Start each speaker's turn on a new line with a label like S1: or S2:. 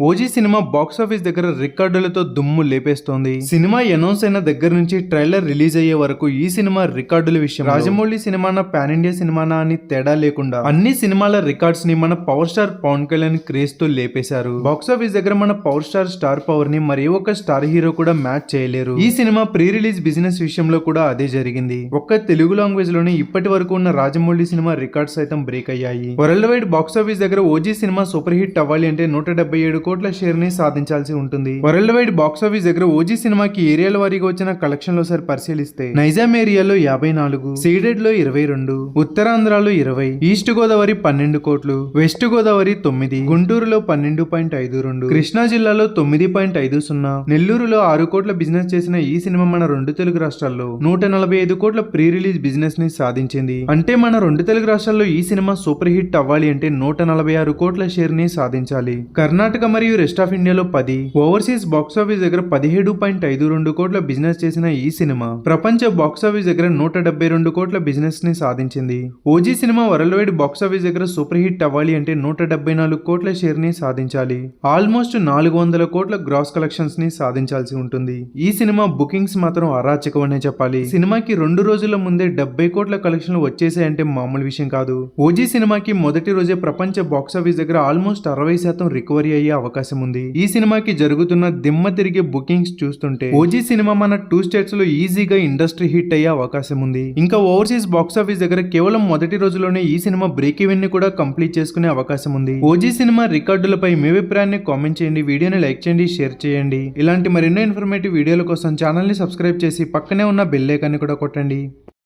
S1: OG cinema box office దగ్గర రికార్డులతో దుమ్ము లేపేస్తోంది. Cinema announce అయిన దగ్గర నుంచి ట్రైలర్ రిలీజ్ అయ్యే వరకు ఈ సినిమా రికార్డుల విషయం రాజమౌళి సినిమానా పాన్ ఇండియా సినిమానా అని తేడా లేకుండా అన్ని సినిమాల రికార్డ్స్ని మన పవర్ స్టార్ పవన్ కళ్యాణ్ క్రేజ్తో లేపేశారు. బాక్స్ ఆఫీస్ దగ్గర మన పవర్ స్టార్ స్టార్ పవర్ని మరి ఒక స్టార్ హీరో కూడా మ్యాచ్ చేయలేరు. ఈ సినిమా ప్రీ రిలీజ్ బిజినెస్ విషయంలో కూడా అదే జరిగింది. ఒక్క తెలుగు లాంగ్వేజ్లోనే ఇప్పటి వరకు ఉన్న రాజమౌళి సినిమా రికార్డ్స్ సైతం బ్రేక్ అయ్యాయి. వరల్డ్ వైడ్ బాక్స్ ఆఫీస్ దగ్గర ఓజీ సినిమా సూపర్ హిట్ అవ్వాలి అంటే నూట డెబ్బై ఏడు కోట్ల షేర్ని సాధించాల్సి ఉంటుంది. వరల్డ్ వైడ్ బాక్స్ ఆఫీస్ దగ్గర ఓజీ సినిమాకి ఏరియాల వారీగా వచ్చిన కలెక్షన్లో సార్ పరిశీలిస్తే నైజాం ఏరియాలో యాభై నాలుగు సీడెడ్లో ఇరవై రెండు ఉత్తరాంధ్రలో ఇరవై ఈస్ట్ గోదావరి పన్నెండు కోట్లు వెస్ట్ గోదావరి తొమ్మిది గుంటూరులో పన్నెండు పాయింట్ ఐదు రెండు కృష్ణా జిల్లాలో తొమ్మిది పాయింట్ ఐదు సున్నా నెల్లూరులో ఆరు కోట్ల బిజినెస్ చేసిన ఈ సినిమా మన రెండు తెలుగు రాష్ట్రాల్లో నూట నలభై ఐదు కోట్ల ప్రీ రిలీజ్ బిజినెస్ని సాధించింది. అంటే మన రెండు తెలుగు రాష్ట్రాల్లో ఈ సినిమా సూపర్ హిట్ అవ్వాలి అంటే నూట నలభై ఆరు కోట్ల షేర్ని సాధించాలి. కర్ణాటక మరియు రెస్ట్ ఆఫ్ ఇండియాలో పది ఓవర్సీస్ బాక్స్ ఆఫీస్ దగ్గర పదిహేడు పాయింట్ ఐదు రెండు కోట్ల బిజినెస్ చేసిన ఈ సినిమా ప్రపంచ బాక్స్ ఆఫీస్ దగ్గర నూట డెబ్బై రెండు కోట్ల బిజినెస్ని సాధించింది. OG cinema world wide box office దగ్గర సూపర్ హిట్ అవ్వాలి అంటే నూట డెబ్బై నాలుగు కోట్ల షేర్ని సాధించాలి. ఆల్మోస్ట్ నాలుగు వందల కోట్ల గ్రాస్ కలెక్షన్స్ని సాధించాల్సి ఉంటుంది. ఈ సినిమా బుకింగ్స్ మాత్రం అరాచకమనే చెప్పాలి. సినిమాకి రెండు రోజుల ముందే డెబ్బై కోట్ల కలెక్షన్లు వచ్చేసాయంటే మామూలు విషయం కాదు. ఓజీ సినిమాకి మొదటి రోజే ప్రపంచ బాక్స్ ఆఫీస్ దగ్గర ఆల్మోస్ట్ అరవై శాతం రికవరీ అయ్యే అవకాశం ఉంది ఈ సినిమాకి జరుగుతున్న దిమ్మ తిరిగి బుకింగ్స్ చూస్తుంటే ఓజీ సినిమా మన టూ స్టేట్స్లో ఈజీగా ఇండస్ట్రీ హిట్ అయ్యే అవకాశం ఉంది ఇంకా ఓవర్సీస్ బాక్స్ ఆఫీస్ దగ్గర కేవలం మొదటి రోజులోనే ఈ సినిమా బ్రేక్ ఈవెన్ని కూడా కంప్లీట్ చేసుకునే అవకాశం ఉంది ఓజీ సినిమా రికార్డులపై మీ అభిప్రాయాన్ని కామెంట్ చేయండి వీడియోని లైక్ చేయండి షేర్ చేయండి. ఇలాంటి మరెన్నో ఇన్ఫర్మేటివ్ వీడియోల కోసం ఛానల్ని సబ్స్క్రైబ్ చేసి పక్కనే ఉన్న బెల్ ఐకాన్ని కూడా కొట్టండి.